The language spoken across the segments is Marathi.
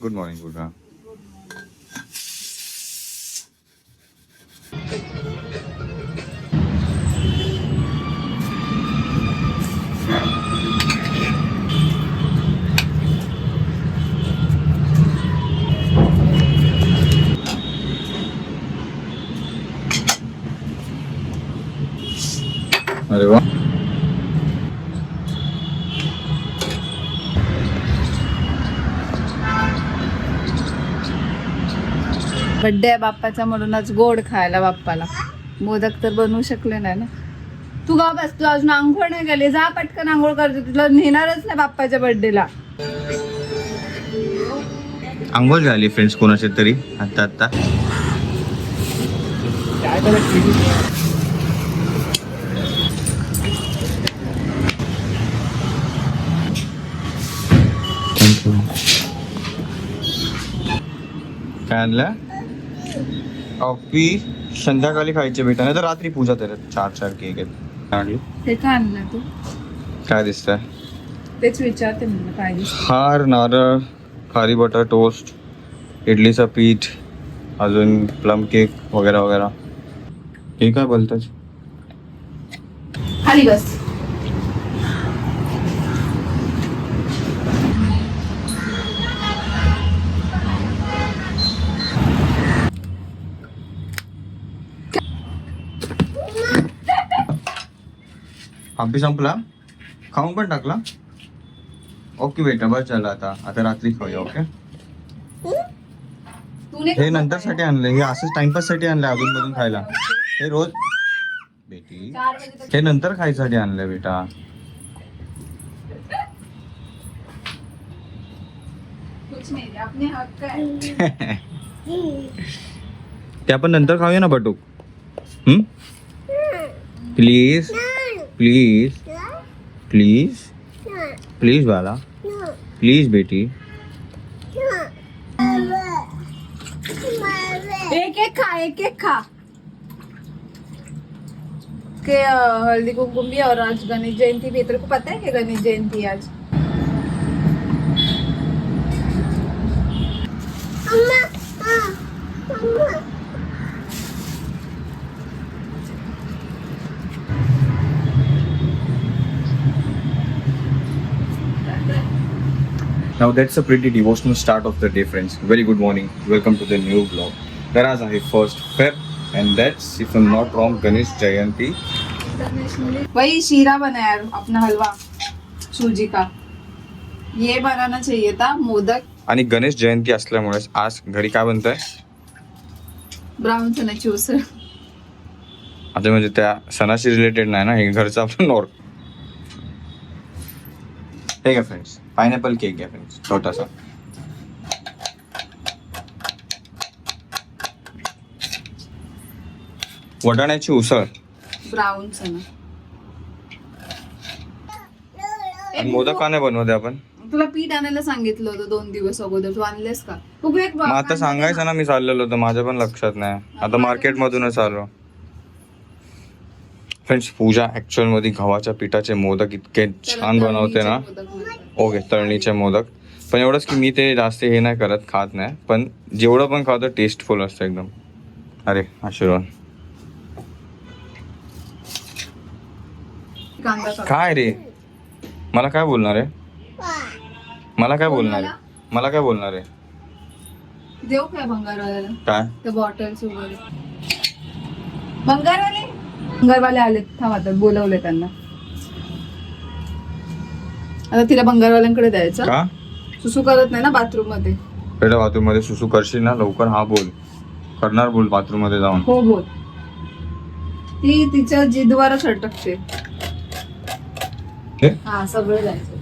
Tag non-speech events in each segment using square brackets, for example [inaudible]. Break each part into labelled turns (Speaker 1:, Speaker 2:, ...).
Speaker 1: गुड मॉर्निंग गुड हां
Speaker 2: बड्डे आहे बाप्पाचा म्हणूनच गोड खायला बाप्पाला. मोदक तर बनवू शकले नाही ना. तू गा बस तू अजून आंघोळ नाही गेली जा पटकन आंघोळ करतो तुला नेणारच नाही बाप्पाच्या बर्थडेला
Speaker 1: आंघोळ झाली फ्रेंड्स कोणाचे तरी? आता आता काय आणलं? कॉफी संध्याकाळी खायचे बेटा नाही तर रात्री पूजा तर चार चार केक आहेत. आणली
Speaker 2: ते का आणलं तू?
Speaker 1: काय दिसतंय?
Speaker 2: तेच विचारते म्हणलं काय दिसतं
Speaker 1: हार नारळ खारी बटर टोस्ट इडलीचं पीठ अजून प्लम केक वगैरे वगैरे. हे काय बोलतात
Speaker 2: खाली बस.
Speaker 1: हापी संपला खाऊन पण टाकला. ओके बेटा बस झालं आता. आता रात्री खाऊया ओके हे नंतर साठी आणलं हे असंच टाइमपाससाठी आणलं अजून मधून खायला. हे रोज बेटी हे नंतर खायसाठी आणलं बेटा. [laughs] ते आपण नंतर खाऊया ना बटूक? प्लीज प्लीज़ प्लीज़ प्लीज़ बाला प्लीज़ बेटी
Speaker 2: एक एक खा एक एक खा। के हल्दी कुमकुम भी और आज गणेश जयंती भी। तेरे को पता है कि गणेश जयंती आज? है आज
Speaker 1: Now that's a pretty devotional start of the day, friends. Very good morning. Welcome to the new vlog. तर आज आहे first Feb and that's if I'm not wrong Ganesh Jayanti
Speaker 2: वही शीरा बना यार अपना हलवा सूजी का ये बनाना चाहिए था मोदक
Speaker 1: आणि गणेश जयंती असल्यामुळे आज घरी काय बनतंय
Speaker 2: ब्राऊन चण्याची उसळ
Speaker 1: आता म्हणजे त्या सणाशी रिलेटेड नाही ना हे घरचं आपलं नॉर हे घ्या फ्रेंड्स पायनॅपल केक घ्या फ्रेंड्स छोटासा. वटाण्याची उसळ.
Speaker 2: ब्राऊन
Speaker 1: आणि मोदक का नाही बनवते आपण.
Speaker 2: तुला पीठ आणायला सांगितलं होतं दोन दिवस अगोदर तू आणलेस का? बघू एक
Speaker 1: मग आता सांगायचं ना मी चाललेलो होतं माझ्या पण लक्षात नाही. आता मार्केट मधूनच आलो. फ्रेंड्स पूजा ऍक्च्युअलमध्ये गव्हाच्या पिठाचे मोदक इतके छान बनवते ना. ओके तळणीचे मोदक. पण एवढंच की मी ते जास्त हे नाही करत खात नाही. पण जेवढं पण खातो टेस्टफुल असतं एकदम. अरे आशीर्वाद. काय रे? मला काय बोलणार आहे? मला काय बोलणार आहे? मला काय बोलणार आहे?
Speaker 2: देऊ काय भंगारवाल्याला
Speaker 1: काय?
Speaker 2: बॉटल्स वगैरे. भंगारवाले भंगारवाले आले थांब आता बोलवले त्यांना. आता तिला भंगारवाल्यांकडे द्यायचं.
Speaker 1: का?
Speaker 2: सुसू करत नाही ना बाथरूममध्ये
Speaker 1: बेटा बाथरूममध्ये सुसू करशील ना लवकर हा बोल. करणार बोल बाथरूममध्ये जाऊन.
Speaker 2: हो बोल. ती तिच्या जिद्वारा सटकते.
Speaker 1: हे?
Speaker 2: हा सगळं जायचं.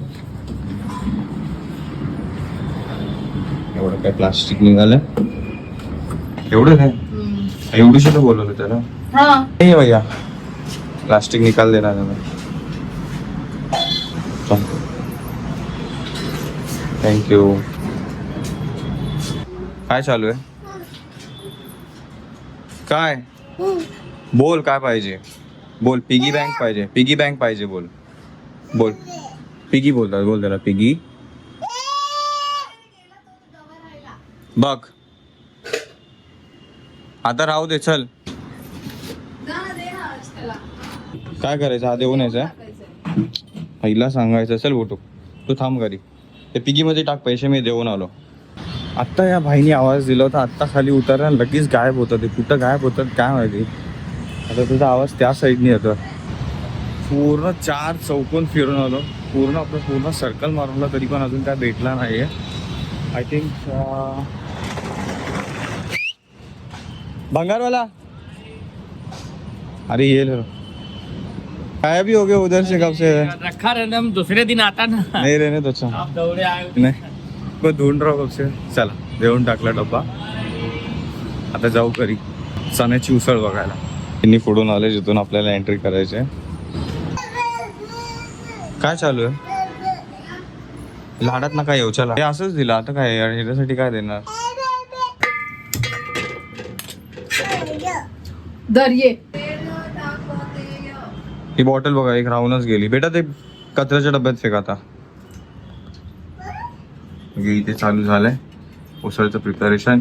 Speaker 1: एवढं काय प्लास्टिक निघालं एवढं काय?
Speaker 2: हम्म.
Speaker 1: एवढी सुद्धा बोलवलं त्याला.
Speaker 2: हा.
Speaker 1: नहीं भैया. प्लास्टिक निकाल देना है हमें थँक्यू काय चालू आहे? काय? बोल काय पाहिजे? बोल पिगी बँक पाहिजे. पिगी बँक पाहिजे बोल. बोल. पिगी बोलतात बोल त्याला पिगी. बघ. आता राहू दे चल. काय करायचं? हा देऊन यायचा पहिला सांगायचं असेल बोटू तू थांब घरी. ते पिगीमध्ये टाक पैसे मी देऊन आलो. आत्ता या भाईनी आवाज दिला होता आत्ता खाली उतरला लगेच गायब होतं ते. कुठं गायब होतं काय माहिती? आता तुझा आवाज त्या साईडने येतो पूर्ण चार चौकोन फिरून आलो. पूर्ण आपलं पूर्ण सर्कल मारवला तरी पण अजून काय भेटला नाही आहे आय थिंक भंगारवाला? अरे येईल काय भी हो गया उधर से कब से?
Speaker 3: रखा रहना हम दूसरे दिन आता ना।
Speaker 1: नहीं रहने तो अच्छा
Speaker 3: आप दौड़े आए
Speaker 1: नाही। को ढूंढ रहा हूं कब से चला देऊन टाकला डब्बा। आता जाऊ घरी। चण्याची उसळ बघायला। त्यांनी फोडून आले जिथून आपल्याला एंट्री करायची. काय चालू आहे? लाडात ना काय येऊ? चला. हे असंच दिलं. आता काय? यार ह्याच्यासाठी काय देणार?
Speaker 2: दर्ये
Speaker 1: ही बॉटल बघा एक राहूनच गेली. बेटा ते कचऱ्याच्या डब्यात फेक आता. इथे चालू झालंय. उसळचं प्रिपरेशन.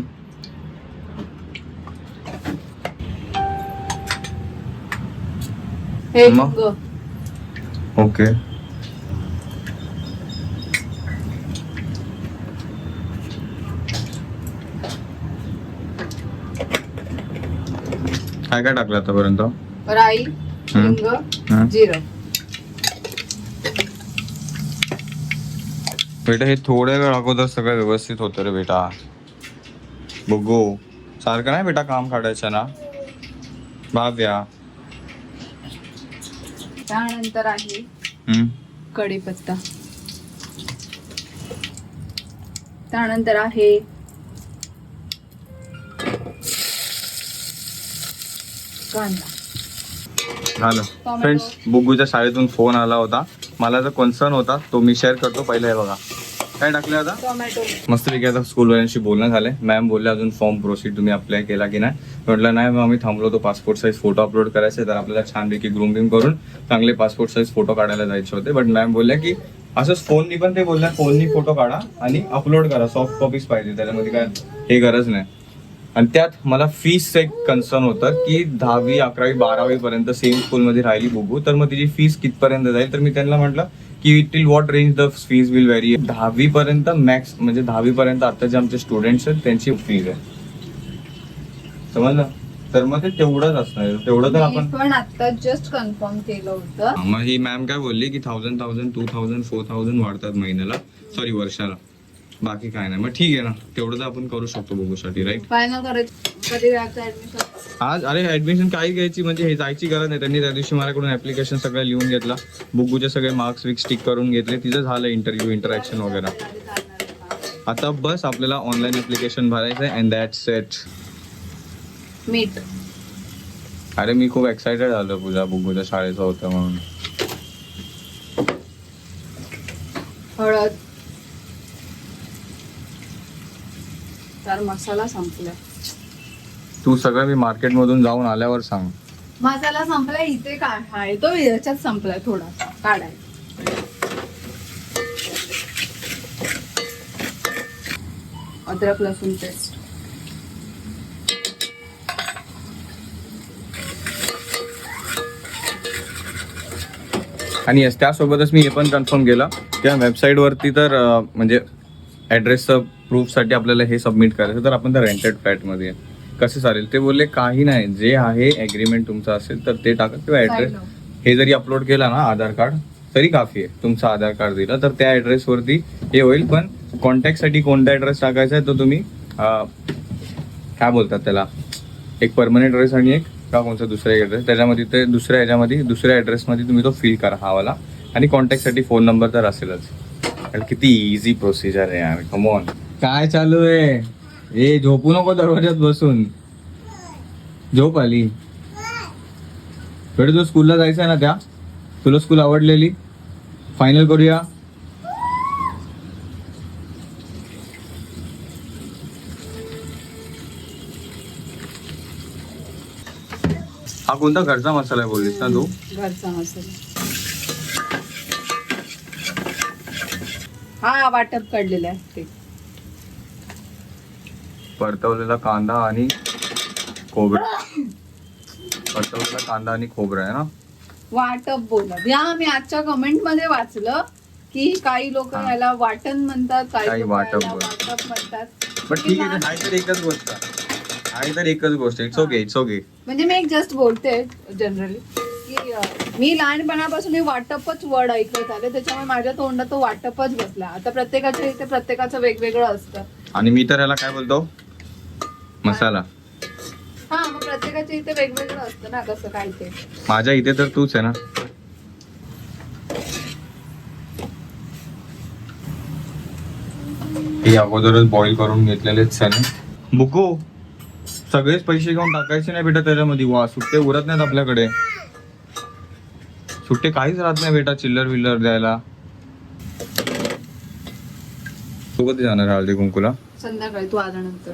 Speaker 1: ओके. काय काय टाकलं आतापर्यंत?
Speaker 2: राई. हिंग
Speaker 1: हम्म.
Speaker 2: जिरं.
Speaker 1: बेटा हे थोड्या वेळ अगोदर सगळं व्यवस्थित होतं रे बेटा. बघू. सारखं नाही बेटा काम काढायचं ना? भाव्या.
Speaker 2: त्यानंतर आहे. कढीपत्ता. त्यानंतर आहे कांदा.
Speaker 1: झालं. फ्रेंड्स बुग्गूच्या शाळेतून फोन आला होता. मला जो कन्सर्न होता तो मी शेअर करतो. पहिलं हे बघा. काय टाकले आता?
Speaker 2: टोमॅटो
Speaker 1: मस्तपैकी आता स्कूलवाल्यांशी बोलणं झालंय. मॅम बोलले अजून फॉर्म प्रोसीड तुम्ही अप्लाय केला की नाही? म्हटलं नाही मग आम्ही थांबलो तो पासपोर्ट साईज फोटो अपलोड करायचे. तर आपल्याला छानपैकी ग्रुमिंग करून चांगले पासपोर्ट साईज फोटो काढायला जायचे होते. बट मॅम बोलल्या की असंच फोननी पण ते बोलल्या फोननी फोटो काढा आणि अपलोड करा. सॉफ्ट कॉपीज पाहिजे त्याच्यामध्ये काय हे गरज नाही. आणि त्यात मला फीस एक कन्सर्न होतं की दहावी अकरावी बारावी पर्यंत सेम स्कूलमध्ये राहिली बुगू तर मग तिची फीस कितपर्यंत जाईल? तर मी त्यांना म्हटलं की till what range the fees will vary दहावी पर्यंत मॅक्स म्हणजे दहावी पर्यंत आता जे आमचे स्टुडंट्स आहेत त्यांची फीज आहे. समजलं? तर मग ते तेवढंच असणार तेवढं तर आपण
Speaker 2: पण आता जस्ट कन्फर्म केलं होतं.
Speaker 1: मग ही मॅम काय बोलली की thousand thousand two thousand four thousand वाढतात महिन्याला. सॉरी वर्षाला. बाकी काय नाही. मग ठीक आहे ना. तेवढं तर आपण करू शकतो बघूसाठी राईट
Speaker 2: फायनल करायचं. कधी जायचं ऍडमिशन
Speaker 1: आज अरे ऍडमिशन काही घ्यायची म्हणजे हे जायची गरज नाही. त्यांनी त्या दिवशी माझ्याकडून ऍप्लिकेशन सगळं लिहून घेतला. बुकबुचे सगळे मार्क्स विक स्टिक करून घेतले. तिचं झालं इंटरव्ह्यू इंटरॅक्शन वगैरे. आता बस आपल्याला ऑनलाईन ऍप्लिकेशन भरायचं आहे अँड दॅट सेट
Speaker 2: मीठ
Speaker 1: अरे मी खूप एक्सायटेड झालो पूजा बुगूच्या शाळेचं होतं म्हणून.
Speaker 2: हळद. तर मसाला संपलाय.
Speaker 1: तू सगळं मी मार्केटमधून जाऊन आल्यावर सांग.
Speaker 2: मसाला संपलाय इथे काय आहे तो याच्यात संपलाय थोडा काढाय. अद्रक लसूण पेस्ट
Speaker 1: आणि त्यासोबतच मी हे पण कन्फर्म केलं. त्या वेबसाईटवरती तर अं, म्हणजे ॲड्रेसचं प्रूफसाठी आपल्याला हे सबमिट करायचं. तर आपण त्या रेंटेड फ्लॅटमध्ये. कसं चालेल? ते बोलले काही नाही. जे आहे ॲग्रीमेंट तुमचं असेल तर ते टाका किंवा ॲड्रेस हे जरी अपलोड केला ना आधार कार्ड तरी काफी आहे. तुमचं आधार कार्ड दिलं तर त्या ॲड्रेसवरती हे होईल. पण कॉन्टॅक्टसाठी कोणता ॲड्रेस टाकायचा आहे तो तुम्ही काय बोलतात त्याला? एक परमनंट ॲड्रेस आणि एक का कोणता दुसरा ॲड्रेस त्याच्यामध्ये ते दुसऱ्या ह्याच्यामध्ये दुसऱ्या ॲड्रेसमध्ये तुम्ही तो फिल करा हा वाला. आणि कॉन्टॅक्टसाठी फोन नंबर तर असेलच. आणि किती इझी प्रोसिजर आहे यार. कमॉन काय चालू आहे? ए झोपू नको दरवाज्यात बसून. झोप आली. बेटा तू स्कूलला जायचं आहे ना त्या? तुला स्कूल आवडलेली? फायनल करूया? हा कोणता घरचा मसाला आहे बोललीस ना तू?
Speaker 2: घरचा मसाला. हा वाटप काढलेला आहे ते.
Speaker 1: परतवलेला कांदा आणि खोबरं. परतवलेला कांदा आणि खोबरं आहे ना?
Speaker 2: वाटप बोलत. या मी आजच्या कमेंटमध्ये वाचलं की काही लोक
Speaker 1: हा.
Speaker 2: याला वाटण म्हणतात काही
Speaker 1: काही
Speaker 2: लोक
Speaker 1: वाटप
Speaker 2: याला
Speaker 1: बोलतात.
Speaker 2: वाटप म्हणतात.
Speaker 1: ठीक आहे आहे तर एकच गोष्ट. आहे तर एकच गोष्ट. इट्स ओके इट्स ओके
Speaker 2: म्हणजे मी एक जस्ट बोलते जनरली की अं, मी लहानपणापासून हे वाटपच वर्ड ऐकत आले. त्याच्यामुळे माझ्या तोंडात तो वाटपच बसला. आता प्रत्येकाच्या इथे प्रत्येकाचं वेगवेगळं असतं.
Speaker 1: आणि मी तर ह्याला काय बोलतो? मसाला.
Speaker 2: हा मग प्रत्येकाच्या इथे वेगवेगळं असतं ना कसं काय ते.
Speaker 1: माझ्या इथे तर तूच आहे ना. हे अगोदरच बॉईल करून घेतलेलेच चणे. बुको सगळेच पैसे घेऊन टाकायचे नाही बेटा त्याच्यामध्ये. वा सुट्टे उरत नाहीत आपल्याकडे. सुट्टे काहीच राहत नाही बेटा चिल्लर विल्लर द्यायला. तू कधी जाणार आहे हळदी कुंकूला.
Speaker 2: संध्याकाळी तू आल्यानंतर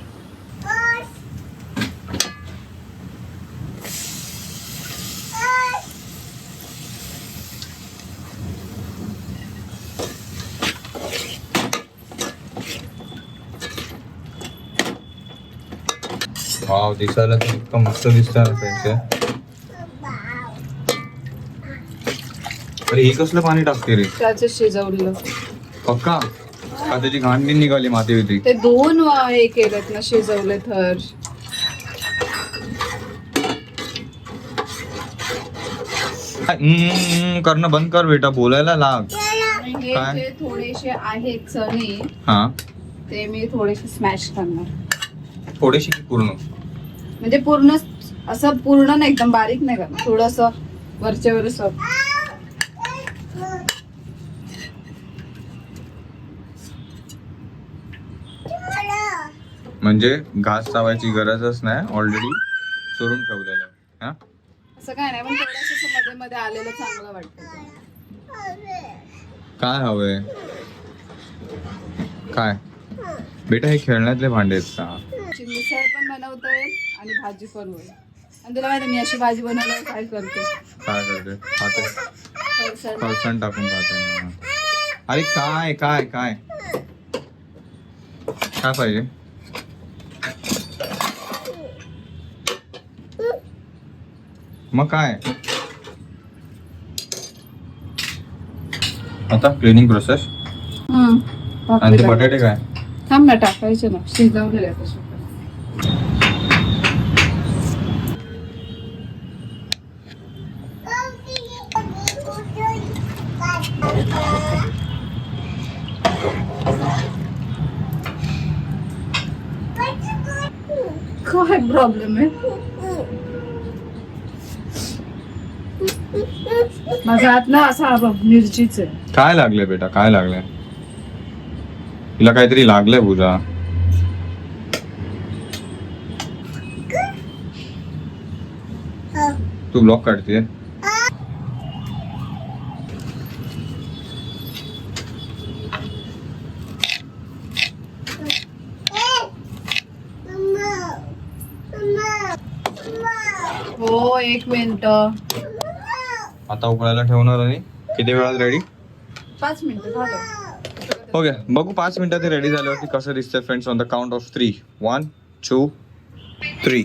Speaker 1: वाव दिसायला तर इतकं मस्त दिसत ना त्यांचे. अरे हे कसलं पाणी टाकते रे?
Speaker 2: त्याचं शिजवलेलं
Speaker 1: पक्का? का त्याची घाण बिन निघाली माती होती
Speaker 2: ते दोन वा- हे केलेत ना शिजवले थर.
Speaker 1: करणं बंद कर बेटा बोलायला लाग.
Speaker 2: हे
Speaker 1: काय?
Speaker 2: जे थोडेसे आहेत चणे
Speaker 1: हा.
Speaker 2: ते मी थोडेसे स्मॅश करणार.
Speaker 1: थोडीशी की पूर्ण?
Speaker 2: म्हणजे पूर्ण असं पूर्ण नाही एकदम बारीक नाही करणार थोडस वरच्या वर असं.
Speaker 1: म्हणजे घास चावायची गरजच नाही ऑलरेडी चोरून ठेवलेलं. हा?
Speaker 2: असं काय नाही पण थोडसमध्ये मध्ये आलेलं चांगलं वाटतं
Speaker 1: काय हवंय? काय? बेटा हे खेळण्यातले भांडे आहेत का?
Speaker 2: मिसळ पण बनवता येईल आणि भाजी पण होईल आणि तुला माहिती मी अशी भाजी बनवल्यावर काय करते?
Speaker 1: काय करते? खाते.
Speaker 2: फरसाण.
Speaker 1: फरसाण टाकून खाते. अरे काय काय काय? काय पाहिजे? मग काय? आता क्लिनिंग प्रोसेस
Speaker 2: हम्म.
Speaker 1: आणि ते बटाटे काय?
Speaker 2: थांब ना टाकायचे ना. शिजवलेले आहेत प्रॉब्लेम आहे. माझा हात ना असा बघ मिरचीच आहे.
Speaker 1: काय लागले बेटा? काय लागले तिला काहीतरी लागलंय पूजा. तू ब्लॉक काढते
Speaker 2: हो एक मिनिट.
Speaker 1: आता उकळायला ठेवणार आणि किती वेळात रेडी
Speaker 2: पाच मिनिटं झालं.
Speaker 1: ओके बघू पाच मिनिटात ते रेडी झाल्यावरती कसं दिसतंय friends on the count of three one two three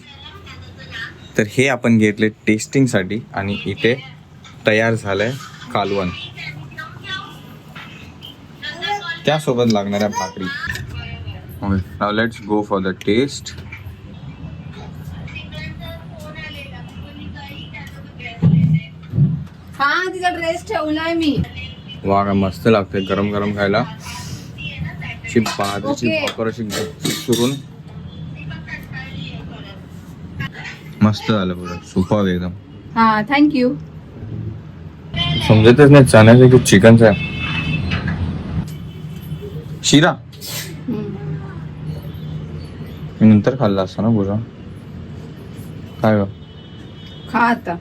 Speaker 1: तर हे आपण घेतले टेस्टिंगसाठी आणि इथे तयार झालंय कालवण. त्यासोबत लागणाऱ्या भाकरी. Okay now let's go for the taste
Speaker 2: तिचा ड्रेस ठेवलाय मी.
Speaker 1: वा काय मस्त लागते गरम गरम खायला. अशी बाजरीची
Speaker 2: Okay.
Speaker 1: भाकर अशी गच्ची चुरून मस्त झालं पुढं सुपर एकदम.
Speaker 2: हा थँक्यू
Speaker 1: समजतच नाही चण्याचं की चिकनचं आहे शिरा. मी नंतर खाल्ला असता ना पुरा काय ग?
Speaker 2: खा आता.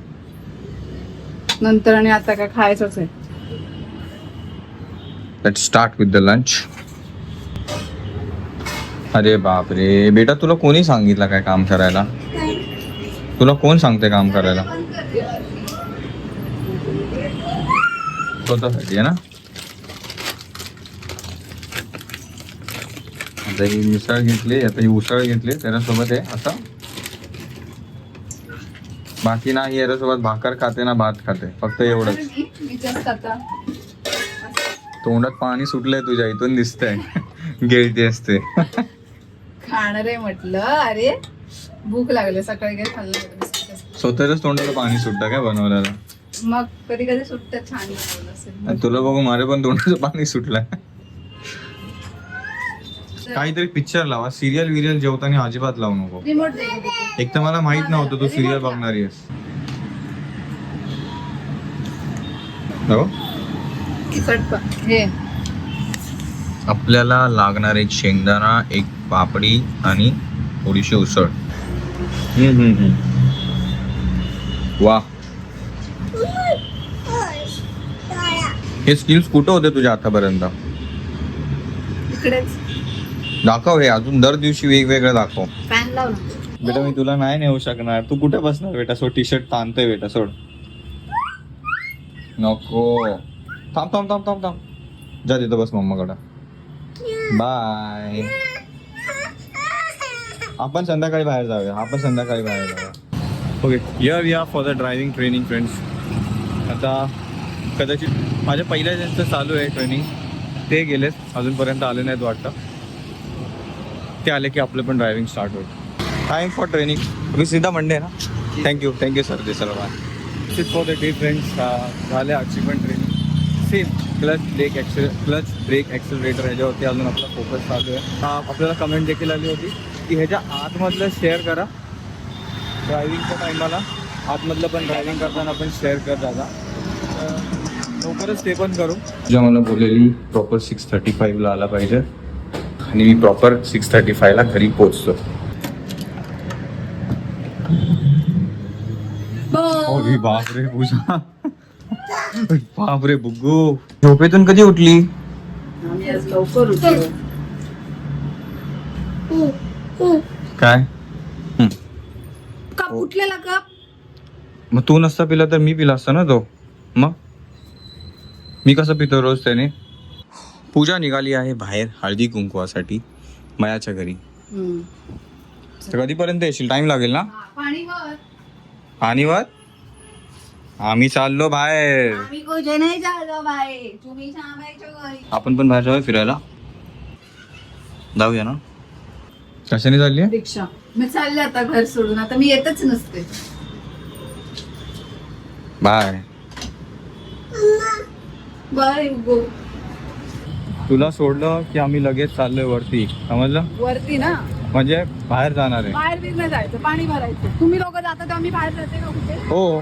Speaker 2: नंतर आणि आता काय खायचंच आहे.
Speaker 1: Let start with the lunch अरे बापरे. बेटा तुला कोणी सांगितलं काय काम करायला? तुला कोण सांगते काम करायला? स्वतःसाठी आहे ना? आता ही मिसळ घेतली आता ही उसळ घेतली त्याच्यासोबत आहे असं बाकी ना ही याच्यासोबत भाकर खाते ना भात खाते फक्त एवढंच. तोंडात पाणी सुटलंय तुझ्या इथून दिसतंय. गिळती असते.
Speaker 2: खाणार आहे म्हटलं अरे भूक लागली सकाळी काय खाल्लं.
Speaker 1: स्वतःच्याच तोंडाला पाणी सुटतं काय बनवल्याला
Speaker 2: मग कधी कधी सुट्ट छान
Speaker 1: तुला बघू माझ्या पण तोंडाचं पाणी सुटलंय. काहीतरी पिक्चर लावा सिरियल विरियल जेवताना अजिबात लावू नको. एक तर मला माहीत नव्हतं तू सिरियल बघणारी आहेस. हो
Speaker 2: हे.
Speaker 1: आपल्याला लागणार एक शेंगदाणा एक पापडी आणि थोडीशी उसळ. हम्म, हम्म, हम्म. वा हे स्किल्स कुठं होते तुझ्या आतापर्यंत?
Speaker 2: इकडेच.
Speaker 1: दाखव हे अजून दर दिवशी वेगवेगळं दाखव.
Speaker 2: फॅन लाव ना.
Speaker 1: बेटा मी तुला नाही नेऊ शकणार. तू कुठे बसणार बेटा? सोड टी शर्ट ताणतोय बेटा सोड. नको. थांब थांब थांब थांब थांब. जा तिथं बस मम्माकडं. बाय आपण संध्याकाळी बाहेर जाऊया. आपण संध्याकाळी बाहेर जाऊया. ओके यर या for the driving training friends आता कदाचित माझ्या पहिल्या ज्यांचं चालू आहे ट्रेनिंग ते गेलेत. अजूनपर्यंत आले नाहीत वाटतं. ते आले की आपलं पण ड्रायव्हिंग स्टार्ट होईल. टाइम फॉर ट्रेनिंग तुम्ही सीधा मंडे ना? थँक्यू थँक्यू सर ते सर्व. फॉर द डे फ्रेंड्स झाले आजची पण training same clutch brake axle clutch brake accelerator ह्याच्यावरती अजून आपला फोकस चालू आहे. हा, आपल्याला कमेंट देखील आली होती की ह्याच्या आतमधलं शेअर करा. ड्रायव्हिंगच्या टायमाला आतमधलं पण ड्रायव्हिंग करताना पण शेअर कर दादा. तर लवकरच ते पण करू. तुझ्या मला बोललेली प्रॉपर सिक्स थर्टी फाईव्हला आला पाहिजे. आणि मी प्रॉपर सिक्स थर्टी फायला घरी पोहोचतो अरे बापरे पूजा। बापरे बुग्गू। झोपेतून कधी उठली? काय?
Speaker 2: कप उठलेला कप?
Speaker 1: मग तू नसता पिला तर मी पिला असता ना तो. मग? मी कसं पितो रोज त्याने? पूजा निघाली आहे बाहेर हळदी कुंकवासाठी मयाच्या घरी. तर कधीपर्यंत येशील? टाइम लागेल ना?
Speaker 2: पाणी वर.
Speaker 1: आणि वर? आम्ही चाललो बाहेर.
Speaker 2: आम्ही कुठे नाही जायचं बाई तुम्ही थांबायचं घरी.
Speaker 1: आपण पण बाहेर जाऊया फिरायला. जाऊया ना? कशाने चालली
Speaker 2: रिक्षा मी चालले आता घर सोडून. आता मी येतच नसते.
Speaker 1: बाय.
Speaker 2: बाय गो
Speaker 1: तुला सोडलं की आम्ही लगेच चाललोय वरती. समजलं?
Speaker 2: वरती ना?
Speaker 1: म्हणजे बाहेर जाणार आहे.
Speaker 2: बाहेर जायचं पाणी भरायचं. तुम्ही लोक जाता तेव्हा मी बाहेर जाते का कुठे?
Speaker 1: हो.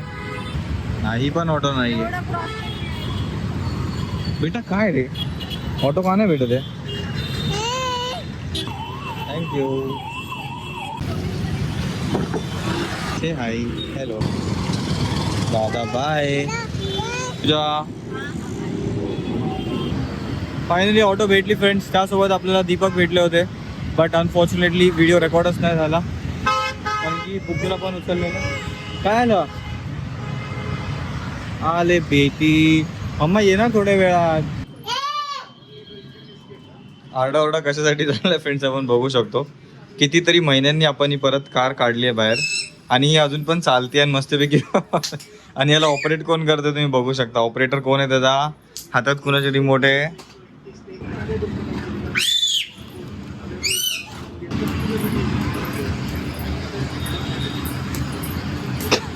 Speaker 1: नाही पण ऑटो नाही बेटा काय रे? ऑटो का नाही भेटत थँक्यू हे हाय हॅलो दादा बाय तुझ्या फायनली ऑटो भेटली फ्रेंड्स त्यासोबत आपल्याला दीपक भेटले होते. बट अनफॉर्च्युनेटली व्हिडिओ रेकॉर्डच नाही झाला. कारण की बुकला पण उचललेलं काय आलं आले बेटी. अम्मा ये ना थोड्या वेळात. आरडाओरडा कशासाठी झाला फ्रेंड्स आपण बघू शकतो. कितीतरी महिन्यांनी आपण ही परत कार काढली आहे बाहेर. आणि ही अजून पण चालते आणि मस्तपैकी. [laughs] आणि याला ऑपरेट कोण करते तुम्ही बघू शकता. ऑपरेटर कोण आहे त्याचा? हातात कुणाचे रिमोट आहे?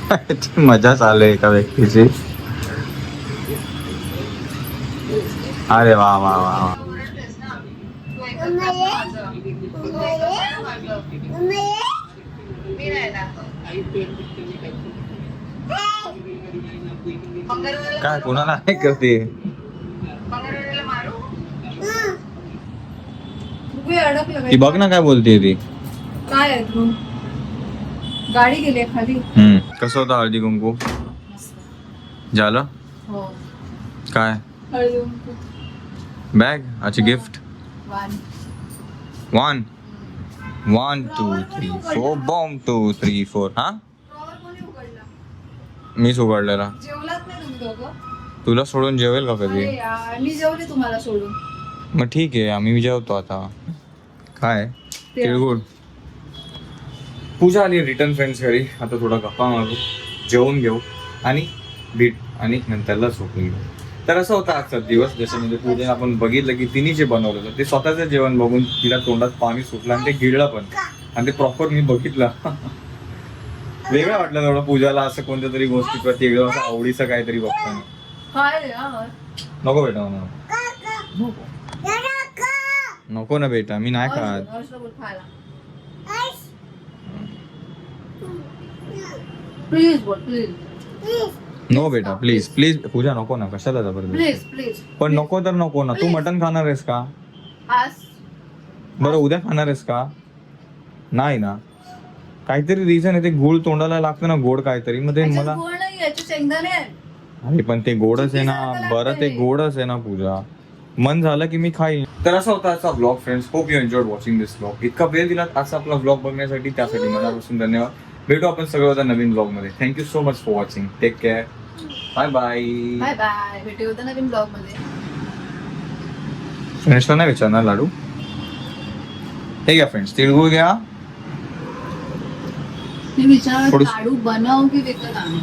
Speaker 1: [laughs] मजा चालू आहे एका व्यक्तीची. अरे वा वा वा वा. काय कोणाला आहे करते? ती बघ ना काय बोलते ती.
Speaker 2: काय आहे तू? गाडी गेली आहे खाली
Speaker 1: हम्म. कसं होतं हळदी कुंकू? झालं?
Speaker 2: हो.
Speaker 1: काय?
Speaker 2: हळदी कुंकू.
Speaker 1: बॅग अच्छा gift. One one two three four bomb two three four हा? मीच उघडलेला. तुला सोडून जेवेल का कधी?
Speaker 2: अरे यार, मी जेवले तुम्हाला सोडून.
Speaker 1: मग ठीक आहे आम्ही जेवतो आता. काय? तिळगुळ पूजा आली रिटर्न फ्रेंड्स घरी. आता थोडा गप्पा मारू. जेवून घेऊ. आणि भेट. आणि नंतरला झोपून घेऊ. तर असं होता आजचा दिवस जसं म्हणजे पूजेने आपण बघितलं की तिने जे बनवलं होतं ते स्वतःचं जेवण बघून तिला तोंडात पाणी सुटलं आणि ते गिळलं पण. आणि ते प्रॉपर मी बघितलं. वेगळं वाटलं थोडं पूजाला असं कोणत्या तरी गोष्टी प्रति एकदम असं आवडीचं काहीतरी बघताना? नको बेटा मला नको. ना बेटा मी नाही खात.
Speaker 2: प्लीज बोल प्लीज
Speaker 1: नो बेटा प्लीज प्लीज पूजा नको ना कशाला जबरदस्त
Speaker 2: प्लीज प्लीज
Speaker 1: पण नको तर नको ना तू मटन खाणार आहेस का?
Speaker 2: आज.
Speaker 1: बरं उद्या खाणार आहेस का? नाही ना. काहीतरी रिझन आहे ते गुळ तोंडाला लागतं ना गोड काहीतरी. मग ते मला
Speaker 2: गोड नाही याचे शेंगदाणे आहेत.
Speaker 1: अरे पण ते गोडच आहे ना
Speaker 2: चुकीसारखं
Speaker 1: बरं ते
Speaker 2: लागतंय.
Speaker 1: गोडच आहे ना पूजा. मन झालं की मी खाईन. तर असा होता आजचा blog friends hope you enjoy watching this blog इतका वेळ दिला आजचा आपला ब्लॉग बघण्यासाठी त्यासाठी मनापासून धन्यवाद. भेटू आपण सगळं होता नवीन ब्लॉगमध्ये. Thank you so much for watching take care bye bye
Speaker 2: bye bye भेटू होतं नवीन ब्लॉगमध्ये.
Speaker 1: फ्रेंड्सला नाही विचारणार लाडू? हे घ्या फ्रेंड्स तिळगुळ घ्या.
Speaker 2: मी विचार लाडू बनव की विकत आणू.